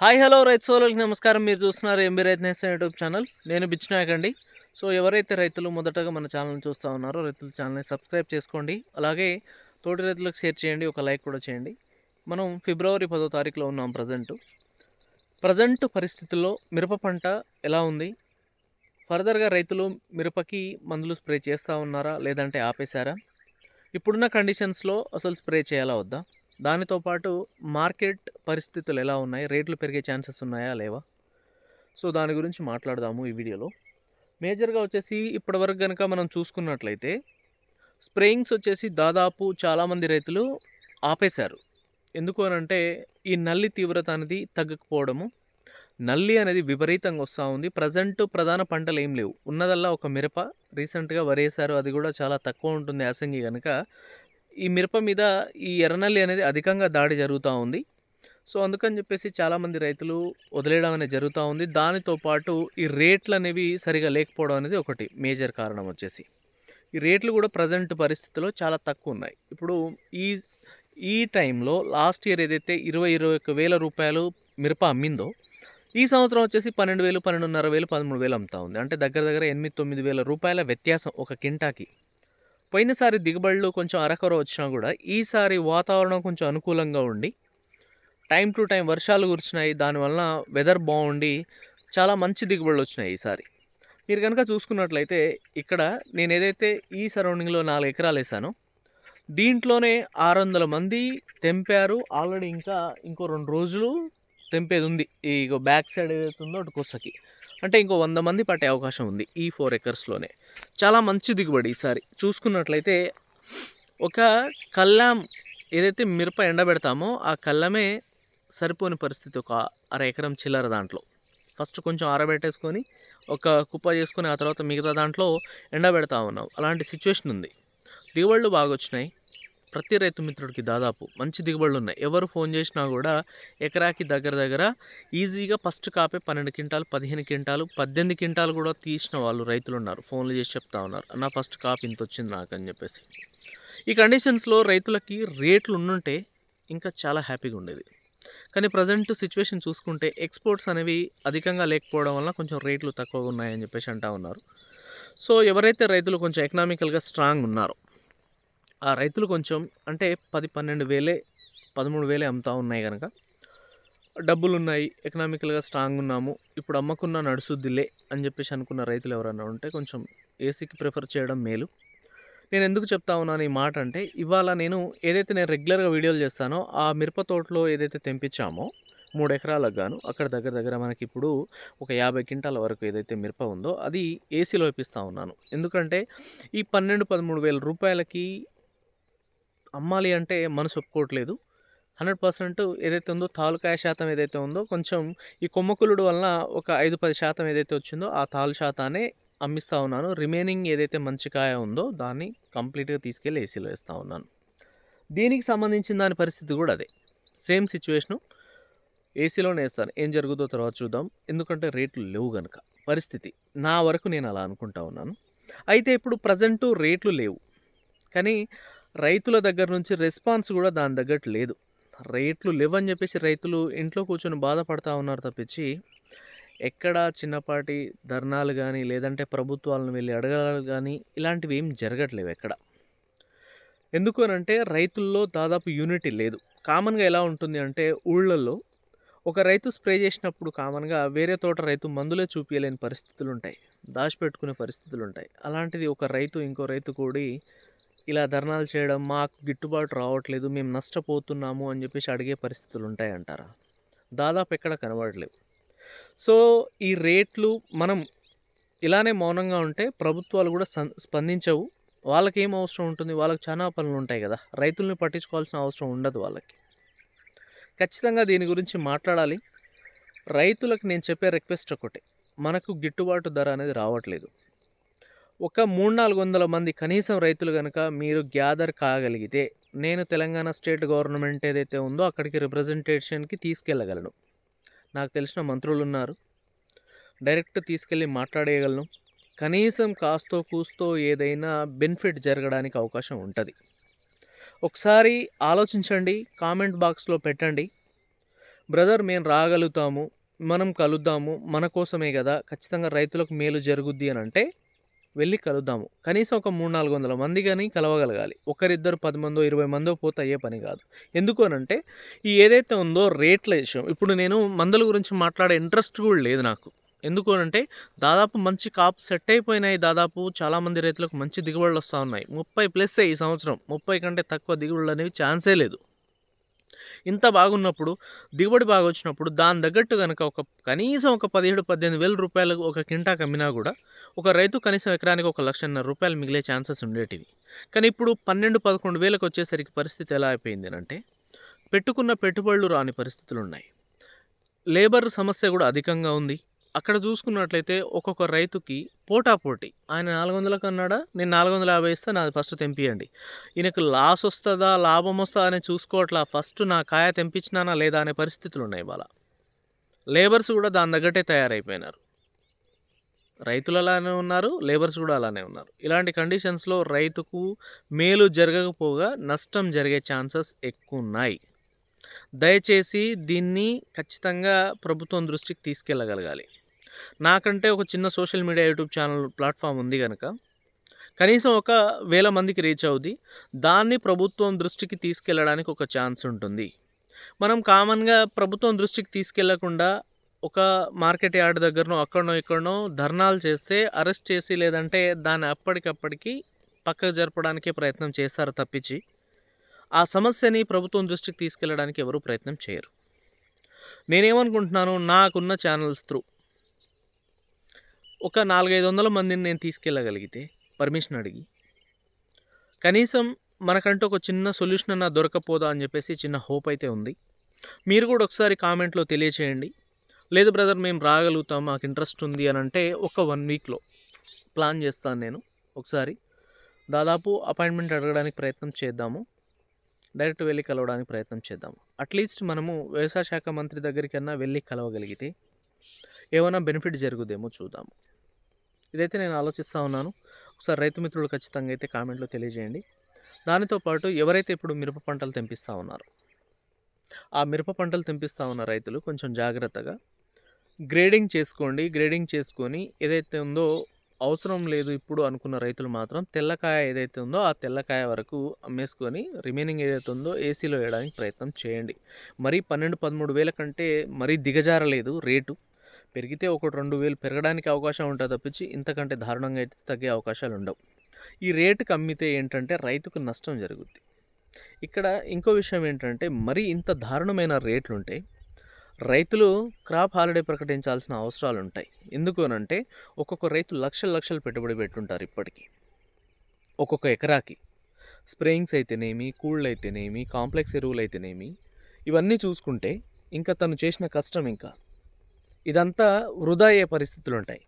Hi hello రైతు సోదరులకి నమస్కారం. మీరు చూస్తున్నారు ఎంబీ రైతు నేస్తం యూట్యూబ్ ఛానల్. నేను బిచ్చినాయక్ అండి సో ఎవరైతే రైతులు మొదటగా మన ఛానల్ని చూస్తూ ఉన్నారో రైతుల ఛానల్ని సబ్స్క్రైబ్ చేసుకోండి. అలాగే తోటి రైతులకు షేర్ చేయండి ఒక లైక్ కూడా చేయండి. మనం ఫిబ్రవరి పదో తారీఖులో ఉన్నాం ప్రజెంట్. ప్రజెంట్ పరిస్థితుల్లో మిరప పంట ఎలా ఉంది? ఫర్దర్గా రైతులు మిరపకి మందులు స్ప్రే చేస్తూ ఉన్నారా? లేదంటే ఆపేశారా? ఇప్పుడున్న కండిషన్స్లో అసలు స్ప్రే చేయాలా వద్దా? దానితో పాటు మార్కెట్ పరిస్థితులు ఎలా ఉన్నాయి? రేట్లు పెరిగే ఛాన్సెస్ ఉన్నాయా? లేవా? సో దాని గురించి మాట్లాడదాము ఈ వీడియోలో. మేజర్గా వచ్చేసి ఇప్పటివరకు కనుక మనం చూసుకున్నట్లయితే స్ప్రేయింగ్స్ వచ్చేసి దాదాపు చాలామంది రైతులు ఆపేశారు. ఎందుకు అని అంటే ఈ నల్లి తీవ్రత అనేది తగ్గకపోవడము నల్లి అనేది విపరీతంగా వస్తూ ఉంది. ప్రజెంట్ ప్రధాన పంటలు ఏం లేవు. ఉన్నదల్లా ఒక మిరప రీసెంట్గా వరేసారు. అది కూడా చాలా తక్కువ ఉంటుంది యాసంగి కనుక ఈ మిరప మీద ఈ ఎర్రనల్లి అనేది అధికంగా దాడి జరుగుతూ ఉంది. సో అందుకని చెప్పేసి చాలామంది రైతులు వదిలేయడం అనేది జరుగుతూ ఉంది. దానితో పాటు ఈ రేట్లు అనేవి సరిగా లేకపోవడం అనేది ఒకటి మేజర్ కారణం వచ్చేసి. ఈ రేట్లు కూడా ప్రజెంట్ పరిస్థితిలో చాలా తక్కువ ఉన్నాయి. ఇప్పుడు ఈ ఈ టైంలో లాస్ట్ ఇయర్ ఏదైతే ఇరవై ఇరవై ఒక్క వేల రూపాయలు మిరప అమ్మిందో ఈ సంవత్సరం వచ్చేసి పన్నెండు వేలు పన్నెండున్నర వేలు పదమూడు వేలు అమ్ముతా ఉంది. అంటే దగ్గర దగ్గర ఎనిమిది తొమ్మిది వేల రూపాయల వ్యత్యాసం ఒక కింటాకి. పోయినసారి దిగుబడులు కొంచెం అరకొర వచ్చినా కూడా ఈసారి వాతావరణం కొంచెం అనుకూలంగా ఉండి టైం టు టైం వర్షాలు కురిచినాయి దానివల్ల వెదర్ బాగుండి చాలా మంచి దిగుబడులు వచ్చినాయి ఈసారి. మీరు కనుక చూసుకున్నట్లయితే ఇక్కడ నేను ఏదైతే ఈ సరౌండింగ్లో నాలుగు ఎకరాలు వేసానో దీంట్లోనే ఆరు వందల మంది తెంపారు. ఆల్రెడీ ఇంకా ఇంకో రెండు రోజులు తెంపేది ఉంది ఇక బ్యాక్ సైడ్ ఏదైతే ఉందో అటు కొసకి. అంటే ఇంకో వంద మంది పట్టే అవకాశం ఉంది ఈ ఫోర్ ఎకర్స్లోనే. చాలా మంచి దిగుబడి ఈసారి. చూసుకున్నట్లయితే ఒక కల్లాం ఏదైతే మిరప ఎండబెడతామో ఆ కల్లమే సరిపోని పరిస్థితి ఒక అర ఎకరం చిల్లర దాంట్లో. ఫస్ట్ కొంచెం ఆరబెట్టేసుకొని ఒక కుప్ప చేసుకొని ఆ తర్వాత మిగతా దాంట్లో ఎండబెడతా ఉన్నాం. అలాంటి సిచ్యువేషన్ ఉంది. దిగుబడులు బాగా వచ్చినాయి ప్రతి రైతు మిత్రుడికి దాదాపు మంచి దిగుబడులు ఉన్నాయి. ఎవరు ఫోన్ చేసినా కూడా ఎకరాకి దగ్గర దగ్గర ఈజీగా ఫస్ట్ కాపే పన్నెండు క్వింటాలు పదిహేను క్వింటాలు పద్దెనిమిది క్వింటాలు కూడా తీసిన వాళ్ళు రైతులు ఉన్నారు. ఫోన్లు చేసి చెప్తా ఉన్నారు. నా ఫస్ట్ కాప్ ఇంత వచ్చింది నాకు అని చెప్పేసి. ఈ కండిషన్స్లో రైతులకి రేట్లు ఉండుంటే ఇంకా చాలా హ్యాపీగా ఉండేది. కానీ ప్రజెంట్ సిచ్యువేషన్ చూసుకుంటే ఎక్స్పోర్ట్స్ అనేవి అధికంగా లేకపోవడం వల్ల కొంచెం రేట్లు తక్కువగా ఉన్నాయని చెప్పేసి అంటా ఉన్నారు. సో ఎవరైతే రైతులు కొంచెం ఎకనామికల్గా స్ట్రాంగ్ ఉన్నారో ఆ రైతులు కొంచెం అంటే పది పన్నెండు వేలే పదమూడు వేలే అమ్ముతా ఉన్నాయి కనుక డబ్బులు ఉన్నాయి ఎకనామికల్గా స్ట్రాంగ్ ఉన్నాము ఇప్పుడు అమ్మకున్న నడుసుద్దిలే అని చెప్పేసి అనుకున్న రైతులు ఎవరన్నా ఉంటే కొంచెం ఏసీకి ప్రిఫర్ చేయడం మేలు. నేను ఎందుకు చెప్తా ఉన్నాను ఈ మాట అంటే ఇవాళ నేను ఏదైతే నేను రెగ్యులర్గా వీడియోలు చేస్తానో ఆ మిరప తోటలో ఏదైతే తెంపించామో మూడు ఎకరాలకు గాను అక్కడ దగ్గర దగ్గర మనకి ఇప్పుడు ఒక యాభై క్వింటాల వరకు ఏదైతే మిరప ఉందో అది ఏసీలో ఇప్పిస్తూ ఉన్నాను. ఎందుకంటే ఈ పన్నెండు పదమూడు వేల రూపాయలకి అమ్మాలి అంటే మనసు ఒప్పుకోవట్లేదు. హండ్రెడ్ పర్సెంట్ ఏదైతే ఉందో తాలుకాయ శాతం ఏదైతే ఉందో కొంచెం ఈ కొమ్మకులుడు వలన ఒక ఐదు పది శాతం ఏదైతే వచ్చిందో ఆ తాలు శాతాన్ని అమ్మిస్తూ ఉన్నాను. రిమైనింగ్ ఏదైతే మంచి కాయ ఉందో దాన్ని కంప్లీట్గా తీసుకెళ్ళి ఏసీలో వేస్తూ ఉన్నాను. దీనికి సంబంధించిన దాని పరిస్థితి కూడా అదే. సేమ్ సిచ్యువేషను ఏసీలోనే వేస్తాను. ఏం జరుగుతుందో తర్వాత చూద్దాం. ఎందుకంటే రేట్లు లేవు కనుక పరిస్థితి. నా వరకు నేను అలా అనుకుంటా ఉన్నాను. అయితే ఇప్పుడు ప్రజెంటు రేట్లు లేవు. కానీ రైతుల దగ్గర నుంచి రెస్పాన్స్ కూడా దాని తగ్గట్టు లేదు. రేట్లు లేవని చెప్పేసి రైతులు ఇంట్లో కూర్చొని బాధపడతా ఉన్నారు తప్పించి ఎక్కడ చిన్నపాటి ధర్నాలు కానీ లేదంటే ప్రభుత్వాలను వెళ్ళి అడగాలి కానీ ఇలాంటివి ఏం జరగట్లేవు ఎక్కడ. ఎందుకు అని అంటే రైతుల్లో దాదాపు యూనిటీ లేదు. కామన్గా ఎలా ఉంటుంది అంటే ఊళ్ళల్లో ఒక రైతు స్ప్రే చేసినప్పుడు కామన్గా వేరే తోట రైతు మందులే చూపించలేని పరిస్థితులు ఉంటాయి దాచిపెట్టుకునే పరిస్థితులు ఉంటాయి అలాంటిది ఒక రైతు ఇంకో రైతు కూడి ఇలా ధర్నాలు చేయడం మాకు గిట్టుబాటు రావట్లేదు మేము నష్టపోతున్నాము అని చెప్పేసి అడిగే పరిస్థితులు ఉంటాయంటారా దాదాపు ఎక్కడ కనబడలేవు సో ఈ రేట్లు మనం ఇలానే మౌనంగా ఉంటే ప్రభుత్వాలు కూడా స్పందించవు. వాళ్ళకి ఏం అవసరం ఉంటుంది? వాళ్ళకి చాలా పనులు ఉంటాయి కదా. రైతుల్ని పట్టించుకోవాల్సిన అవసరం ఉండదు వాళ్ళకి. ఖచ్చితంగా దీని గురించి మాట్లాడాలి. రైతులకు నేను చెప్పే రిక్వెస్ట్ ఒకటే. మనకు గిట్టుబాటు ధర అనేది రావట్లేదు. ఒక మూడు నాలుగు వందల మంది కనీసం రైతులు కనుక మీరు గ్యాదర్ కాగలిగితే నేను తెలంగాణ స్టేట్ గవర్నమెంట్ ఏదైతే ఉందో అక్కడికి రిప్రజెంటేషన్కి తీసుకెళ్ళగలను. నాకు తెలిసిన మంత్రులు ఉన్నారు. డైరెక్ట్ తీసుకెళ్ళి మాట్లాడేయగలను. కనీసం కాస్తో కూస్తో ఏదైనా బెనిఫిట్ జరగడానికి అవకాశం ఉంటుంది. ఒకసారి ఆలోచించండి కామెంట్ బాక్స్లో పెట్టండి. బ్రదర్ మేము రాగలుగుతాము మనం కలుద్దాము మన కోసమే కదా ఖచ్చితంగా రైతులకు మేలు జరుగుద్ది అని అంటే వెళ్ళి కలుద్దాము. కనీసం ఒక మూడు నాలుగు వందల మంది కానీ కలవగలగాలి. ఒకరిద్దరు పది మందో ఇరవై మందో పోతే అయ్యే పని కాదు. ఎందుకు అనంటే ఈ ఏదైతే ఉందో రేట్ల విషయం. ఇప్పుడు నేను మందుల గురించి మాట్లాడే ఇంట్రెస్ట్ కూడా లేదు నాకు. ఎందుకు అంటే దాదాపు మంచి కాపు సెట్ అయిపోయినాయి దాదాపు. చాలామంది రైతులకు మంచి దిగుబడులు వస్తూ ఉన్నాయి. ముప్పై ప్లస్ ఈ సంవత్సరం. ముప్పై కంటే తక్కువ దిగుబడులు అనేవి ఛాన్సే లేదు. ఇంత బాగున్నప్పుడు దిగుబడి బాగా వచ్చినప్పుడు దాని తగ్గట్టు కనుక ఒక కనీసం ఒక పదిహేడు పద్దెనిమిది వేల రూపాయలు ఒక కింటా కమ్మినా కూడా ఒక రైతు కనీసం ఎకరానికి ఒక లక్షన్నర రూపాయలు మిగిలే ఛాన్సెస్ ఉండేటివి. కానీ ఇప్పుడు పన్నెండు పదకొండు వేలకు వచ్చేసరికి పరిస్థితి ఎలా అయిపోయింది అంటే పెట్టుకున్న పెట్టుబడులు రాని పరిస్థితులు ఉన్నాయి లేబర్ సమస్య కూడా అధికంగా ఉంది. అక్కడ చూసుకున్నట్లయితే ఒక్కొక్క రైతుకి పోటాపోటీ ఆయన నాలుగు వందలకు అన్నాడా నేను నాలుగు వందల యాభై ఇస్తే నాది ఫస్ట్ తెంపియండి. ఈయనకు లాస్ వస్తుందా లాభం వస్తుందా అని చూసుకోవట్లా ఫస్ట్ నా కాయ తెంపించినానా లేదా అనే పరిస్థితులు ఉన్నాయి ఇవాళ. లేబర్స్ కూడా దాని తగ్గట్టే తయారైపోయినారు. రైతులు అలానే ఉన్నారు లేబర్స్ కూడా అలానే ఉన్నారు. ఇలాంటి కండిషన్స్లో రైతుకు మేలు జరగకపోగా నష్టం జరిగే ఛాన్సెస్ ఎక్కువ ఉన్నాయి దయచేసి దీన్ని ఖచ్చితంగా ప్రభుత్వం దృష్టికి తీసుకెళ్ళగలగాలి. నాకంటే ఒక చిన్న social media YouTube channel platform ఉంది కనుక కనీసం ఒక వేల మందికి రీచ్ అవుద్ది. దాన్ని ప్రభుత్వం దృష్టికి తీసుకెళ్ళడానికి ఒక ఛాన్స్ ఉంటుంది. మనం కామన్గా ప్రభుత్వం దృష్టికి తీసుకెళ్ళకుండా ఒక మార్కెట్ యార్డ్ దగ్గరనో అక్కడనో ఇక్కడనో ధర్నాలు చేస్తే అరెస్ట్ చేసి లేదంటే దాన్ని అప్పటికప్పటికి పక్కకు జరపడానికే ప్రయత్నం చేస్తారు తప్పించి ఆ సమస్యని ప్రభుత్వం దృష్టికి తీసుకెళ్ళడానికి ఎవరు ప్రయత్నం చేయరు. నేనేమనుకుంటున్నాను నాకున్న ఛానల్స్ త్రూ ఒక నాలుగైదు వందల మందిని నేను తీసుకెళ్ళగలిగితే పర్మిషన్ అడిగి కనీసం మనకంటూ ఒక చిన్న సొల్యూషన్ అన్న దొరకపోదా అని చెప్పేసి చిన్న హోప్ అయితే ఉంది. మీరు కూడా ఒకసారి కామెంట్లో తెలియచేయండి. లేదు బ్రదర్ మేము రాగలుగుతాం మాకు ఇంట్రెస్ట్ ఉంది అని అంటే ఒక వన్ వీక్లో ప్లాన్ చేస్తాను నేను. ఒకసారి దాదాపు అపాయింట్మెంట్ అడగడానికి ప్రయత్నం చేద్దాము. డైరెక్ట్ వెళ్ళి కలవడానికి ప్రయత్నం చేద్దాము. అట్లీస్ట్ మనము వ్యవసాయ శాఖ మంత్రి దగ్గరికన్నా వెళ్ళి కలవగలిగితే ఏమైనా బెనిఫిట్ జరుగుదేమో చూద్దాము. ఇదైతే నేను ఆలోచిస్తూ ఉన్నాను. ఒకసారి రైతు మిత్రులు ఖచ్చితంగా అయితే కామెంట్లో తెలియజేయండి. దానితో పాటు ఎవరైతే ఇప్పుడు మిరప పంటలు తెంపిస్తూ ఉన్నారో ఆ మిరప పంటలు తెంపిస్తూ ఉన్న రైతులు కొంచెం జాగ్రత్తగా గ్రేడింగ్ చేసుకోండి. గ్రేడింగ్ చేసుకొని ఏదైతే ఉందో అవసరం లేదు ఇప్పుడు అనుకున్న రైతులు మాత్రం తెల్లకాయ ఏదైతే ఉందో ఆ తెల్లకాయ వరకు అమ్మేసుకొని రిమైనింగ్ ఏదైతే ఉందో ఏసీలో వేయడానికి ప్రయత్నం చేయండి. మరీ పన్నెండు పదమూడు వేల కంటే మరీ దిగజారలేదు రేటు. పెరిగితే ఒకటి రెండు వేలు పెరగడానికి అవకాశం ఉంటుంది తప్పించి ఇంతకంటే దారుణంగా అయితే తగ్గే అవకాశాలు ఉండవు. ఈ రేటుకి అమ్మితే ఏంటంటే రైతుకు నష్టం జరుగుద్ది. ఇక్కడ ఇంకో విషయం ఏంటంటే మరీ ఇంత దారుణమైన రేట్లు ఉంటాయి రైతులు క్రాప్ హాలిడే ప్రకటించాల్సిన అవసరాలు ఉంటాయి ఎందుకు అనంటే ఒక్కొక్క రైతు లక్షల లక్షలు పెట్టుబడి పెట్టుంటారు ఇప్పటికీ. ఒక్కొక్క ఎకరాకి స్ప్రేయింగ్స్ అయితేనేమి కూళ్ళు అయితేనేమి కాంప్లెక్స్ ఎరువులు అయితేనేమి ఇవన్నీ చూసుకుంటే ఇంకా తను చేసిన కష్టం ఇంకా. ఇదంతా వృధా అయ్యే పరిస్థితులు ఉంటాయి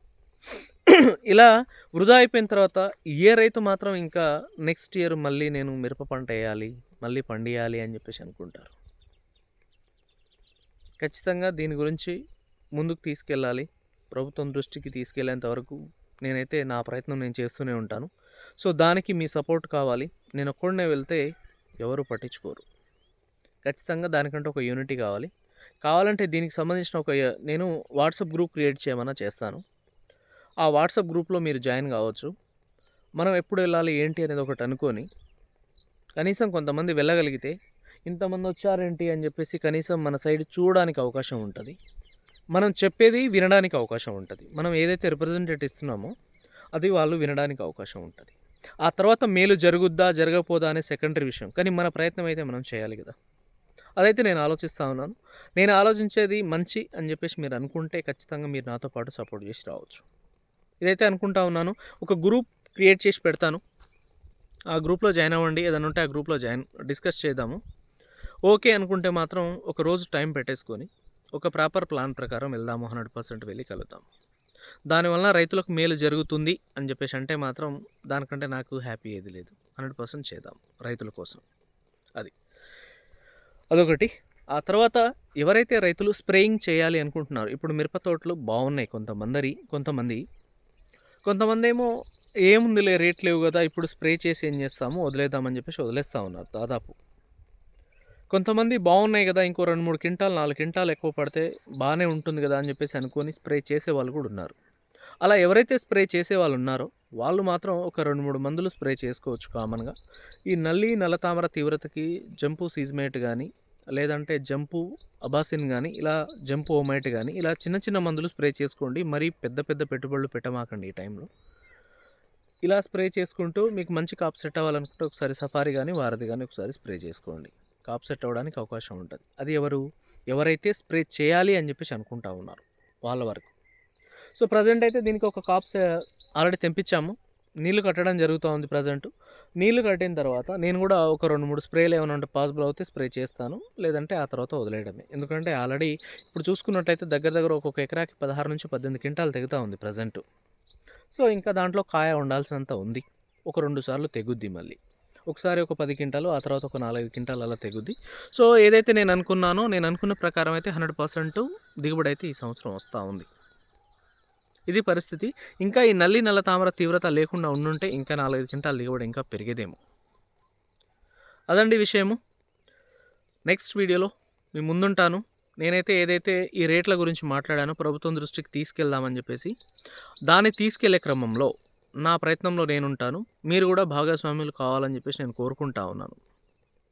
ఇలా వృధా అయిపోయిన తర్వాత ఏ రైతు మాత్రం ఇంకా నెక్స్ట్ ఇయర్ మళ్ళీ నేను మిరప పంట వేయాలి మళ్ళీ పండియాలి అని చెప్పేసి అనుకుంటారు. ఖచ్చితంగా దీని గురించి ముందుకు తీసుకెళ్ళాలి. ప్రభుత్వం దృష్టికి తీసుకెళ్ళేంత వరకు నేనైతే నా ప్రయత్నం నేను చేస్తూనే ఉంటాను. సో దానికి మీ సపోర్ట్ కావాలి. నేను ఒక్కడనే వెళ్తే ఎవరు పట్టించుకోరు. ఖచ్చితంగా దానికంటే ఒక యూనిటీ కావాలి. కావాలంటే దీనికి సంబంధించిన ఒక నేను వాట్సాప్ గ్రూప్ క్రియేట్ చేయమన్నా చేస్తాను. ఆ వాట్సాప్ గ్రూప్లో మీరు జాయిన్ కావచ్చు. మనం ఎప్పుడు వెళ్ళాలి ఏంటి అనేది ఒకటి అనుకొని కనీసం కొంతమంది వెళ్ళగలిగితే ఇంతమంది వచ్చారేంటి అని చెప్పేసి కనీసం మన సైడ్ చూడడానికి అవకాశం ఉంటుంది. మనం చెప్పేది వినడానికి అవకాశం ఉంటుంది. మనం ఏదైతే రిప్రజెంటేట్ ఇస్తున్నామో అది వాళ్ళు వినడానికి అవకాశం ఉంటుంది. ఆ తర్వాత మేలు జరుగుద్దా జరగకపోదా అనే సెకండరీ విషయం. కానీ మన ప్రయత్నం అయితే మనం చేయాలి కదా. అదైతే నేను ఆలోచిస్తూ ఉన్నాను. నేను ఆలోచించేది మంచి అని చెప్పేసి మీరు అనుకుంటే ఖచ్చితంగా మీరు నాతో పాటు సపోర్ట్ చేసి రావచ్చు. ఇదైతే అనుకుంటా ఉన్నాను. ఒక గ్రూప్ క్రియేట్ చేసి పెడతాను. ఆ గ్రూప్లో జాయిన్ అవ్వండి. ఏదైనా ఉంటే ఆ గ్రూప్లో జాయిన్ డిస్కస్ చేద్దాము. ఓకే అనుకుంటే మాత్రం ఒక రోజు టైం పెట్టేసుకొని ఒక ప్రాపర్ ప్లాన్ ప్రకారం వెళ్దాము. హండ్రెడ్ పర్సెంట్ వెళ్ళి కలుద్దాం. దానివల్ల రైతులకు మేలు జరుగుతుంది అని చెప్పేసి అంటే మాత్రం దానికంటే నాకు హ్యాపీ ఏది లేదు. హండ్రెడ్ పర్సెంట్ చేద్దాం రైతుల కోసం. అది. అదొకటి. ఆ తర్వాత ఎవరైతే రైతులు స్ప్రేయింగ్ చేయాలి అనుకుంటున్నారు ఇప్పుడు మిరప తోటలు బాగున్నాయి కొంతమంది కొంతమంది. కొంతమంది ఏమో ఏముందిలే రేట్ లేవు కదా ఇప్పుడు స్ప్రే చేసి ఏం చేస్తాము వదిలేద్దామని చెప్పేసి వదిలేస్తూ ఉన్నారు దాదాపు. కొంతమంది బాగున్నాయి కదా ఇంకో రెండు మూడు క్వింటాలు నాలుగు క్వింటాలు ఎక్కువ పడితే బాగానే ఉంటుంది కదా అని చెప్పేసి అనుకొని స్ప్రే చేసే వాళ్ళు కూడా ఉన్నారు. అలా ఎవరైతే స్ప్రే చేసే వాళ్ళు ఉన్నారో వాళ్ళు మాత్రం ఒక రెండు మూడు మందులు స్ప్రే చేసుకోవచ్చు కామన్గా. ఈ నల్లి నల్లతామర తీవ్రతకి జంపు సీజ్మేట్ కానీ లేదంటే జంపు అబాసిన్ కానీ ఇలా జంపు ఓమైట్ కానీ ఇలా చిన్న చిన్న మందులు స్ప్రే చేసుకోండి. మరీ పెద్ద పెద్ద పెట్టుబడులు పెట్టమాకండి ఈ టైంలో. ఇలా స్ప్రే చేసుకుంటూ మీకు మంచి కాప్ సెట్ అవ్వాలనుకుంటే ఒకసారి సఫారీ కానీ వారధి కానీ ఒకసారి స్ప్రే చేసుకోండి. కాప్ సెట్ అవ్వడానికి అవకాశం ఉంటుంది. అది ఎవరు ఎవరైతే స్ప్రే చేయాలి అని చెప్పేసి అనుకుంటా ఉన్నారు వాళ్ళ వరకు. సో ప్రజెంట్ అయితే దీనికి ఒక కాప్స్ ఆల్రెడీ తెంపించాము నీళ్ళు కట్టడం జరుగుతూ ఉంది ప్రజెంట్ నీళ్ళు కట్టిన తర్వాత నేను కూడా ఒక రెండు మూడు స్ప్రేలు ఏమైనా ఉంటే పాసిబుల్ అవుతే స్ప్రే చేస్తాను. లేదంటే ఆ తర్వాత వదిలేయడమే. ఎందుకంటే ఆల్రెడీ ఇప్పుడు చూసుకున్నట్టయితే దగ్గర దగ్గర ఒక్కొక్క ఎకరాకి పదహారు నుంచి పద్దెనిమిది క్వింటాలు తెగుతూ ఉంది ప్రజెంట్ సో ఇంకా దాంట్లో కాయ ఉండాల్సినంత ఉంది. ఒక రెండు సార్లు తెగుద్ది మళ్ళీ. ఒకసారి ఒక పది క్వింటాలు ఆ తర్వాత ఒక నాలుగు క్వింటాలు అలా తెగుద్ది. సో ఏదైతే నేను అనుకున్నానో నేను అనుకున్న ప్రకారం అయితే హండ్రెడ్ పర్సెంట్ దిగుబడి అయితే ఈ సంవత్సరం వస్తూ ఉంది. ఇది పరిస్థితి. ఇంకా ఈ నల్లి నల్ల తామర తీవ్రత లేకుండా ఉండుంటే ఇంకా నాలుగైదు క్వింటాలు దిగుబడి ఇంకా పెరిగేదేమో. అదండి విషయము. నెక్స్ట్ వీడియోలో మీ ముందుంటాను. నేనైతే ఏదైతే ఈ రేట్ల గురించి మాట్లాడానో ప్రభుత్వం దృష్టికి తీసుకెళ్దామని చెప్పేసి దాన్ని తీసుకెళ్ళే క్రమంలో నా ప్రయత్నంలో నేనుంటాను. మీరు కూడా భాగస్వాములు కావాలని చెప్పేసి నేను కోరుకుంటా ఉన్నాను.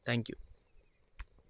Thank you.